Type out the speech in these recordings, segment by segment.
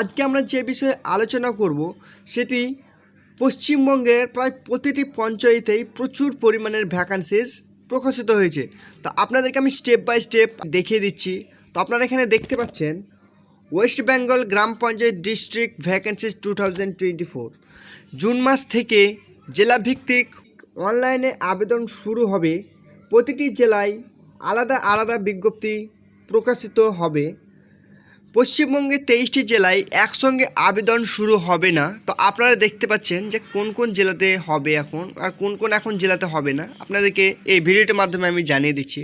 আজকে আমরা যে বিষয়ে আলোচনা করব সেটি পশ্চিমবঙ্গের প্রায় প্রতিটি পঞ্চায়েতেই প্রচুর পরিমাণের ভ্যাকান্সিস প্রকাশিত হয়েছে। তো আপনাদেরকে আমি স্টেপ বাই স্টেপ দেখিয়ে দিচ্ছি। তো আপনারা এখানে দেখতে পাচ্ছেন ওয়েস্ট বেঙ্গল গ্রাম panchayat district vacancies two June মাস থেকে জেলাভিত্তিক অনলাইনে আবেদন শুরু হবে। প্রতিটি জেলায় আলাদা আলাদা বিজ্ঞপ্তি প্রকাশিত হবে। পশ্চিমবঙ্গের তেইশটি জেলায় একসঙ্গে আবেদন শুরু হবে না। তো আপনারা দেখতে পাচ্ছেন যে কোন কোন জেলাতে হবে এখন আর কোন কোন এখন জেলাতে হবে না। আপনাদেরকে এই ভিডিওটির মাধ্যমে আমি জানিয়ে দিচ্ছি।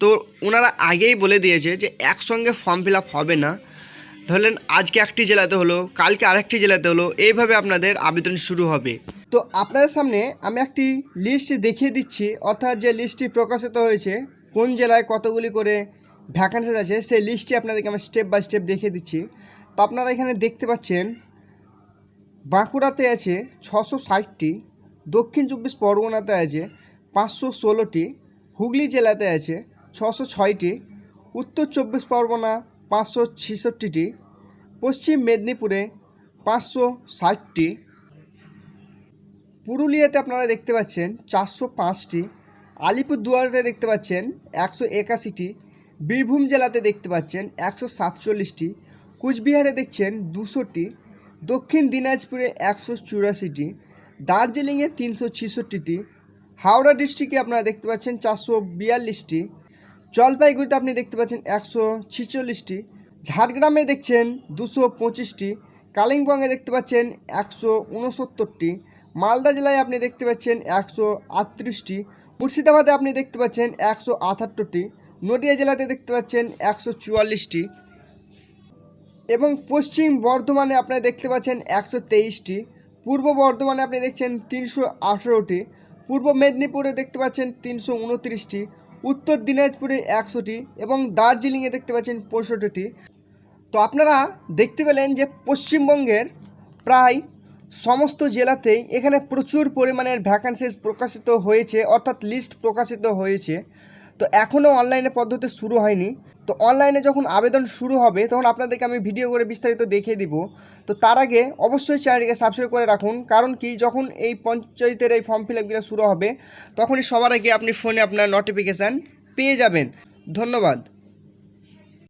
তো ওনারা আগেই বলে দিয়েছে যে একসঙ্গে ফর্ম ফিল হবে না। ধরলেন আজকে একটি জেলাতে হলো, কালকে আরেকটি জেলাতে হলো, এইভাবে আপনাদের আবেদন শুরু হবে। তো আপনাদের সামনে আমি একটি লিস্ট দেখিয়ে দিচ্ছি। অর্থাৎ যে লিস্টটি প্রকাশিত হয়েছে, কোন জেলায় কতগুলি করে ভ্যাকান্সিস আছে, সেই লিস্টটি আপনাদেরকে আমি স্টেপ বাই স্টেপ দেখিয়ে দিচ্ছি। তো আপনারা এখানে দেখতে পাচ্ছেন, বাঁকুড়াতে আছে ছশো ষাটটি, দক্ষিণ চব্বিশ পরগনাতে আছে পাঁচশো ষোলোটি, হুগলি জেলাতে আছে ছশো ছয়টি, উত্তর চব্বিশ পরগনা পাঁচশো ছেষট্টিটি, পশ্চিম মেদিনীপুরে পাঁচশো ষাটটি, পুরুলিয়াতে আপনারা দেখতে পাচ্ছেন চারশো পাঁচটি, আলিপুরদুয়ারে দেখতে পাচ্ছেন একশো একাশিটি বীরভূম জেলাতে দেখতে পাচ্ছেন একশো সাতচল্লিশটি, কুচবিহারে দেখছেন দুশোটি, দক্ষিণ দিনাজপুরে একশো চুরাশিটি, দার্জিলিংয়ে তিনশো ছেষট্টিটি, হাওড়া ডিস্ট্রিক্টে আপনারা দেখতে পাচ্ছেন চারশো বিয়াল্লিশটি, জলপাইগুড়িতে আপনি দেখতে পাচ্ছেন একশো ছিচল্লিশটি, ঝাড়গ্রামে দেখছেন দুশো পঁচিশটি, কালিম্পংয়ে দেখতে পাচ্ছেন একশো উনসত্তরটি মালদা জেলায় আপনি দেখতে পাচ্ছেন একশো আটত্রিশটি, মুর্শিদাবাদে আপনি দেখতে পাচ্ছেন একশো আটাত্তরটি নদিয়া জেলাতে দেখতে পাচ্ছেন একশো চুয়াল্লিশটি এবং পশ্চিম বর্ধমানে আপনারা দেখতে পাচ্ছেন একশো তেইশটি, পূর্ব বর্ধমানে আপনি দেখছেন তিনশো আঠেরোটি, পূর্ব মেদিনীপুরে দেখতে পাচ্ছেন তিনশো উনত্রিশটি, উত্তর দিনাজপুরে একশোটি এবং দার্জিলিংয়ে দেখতে পাচ্ছেন পঁয়ষট্টিটি। তো আপনারা দেখতে পেলেন যে পশ্চিমবঙ্গের প্রায় সমস্ত জেলাতেই এখানে প্রচুর পরিমাণের ভ্যাকান্সিস প্রকাশিত হয়েছে, অর্থাৎ লিস্ট প্রকাশিত হয়েছে। তো এখনও অনলাইনে পদ্ধতি শুরু হয়নি। তো অনলাইনে যখন আবেদন শুরু হবে, তখন আপনাদেরকে আমি ভিডিও করে বিস্তারিত দেখিয়ে দিব। তো তার আগে অবশ্যই চ্যানেলটিকে সাবস্ক্রাইব করে রাখুন। কারণ কি? যখন এই পঞ্চায়েতের এই ফর্ম ফিল আপগুলো শুরু হবে, তখনই সবার আগে আপনি ফোনে আপনার নোটিফিকেশান পেয়ে যাবেন। ধন্যবাদ।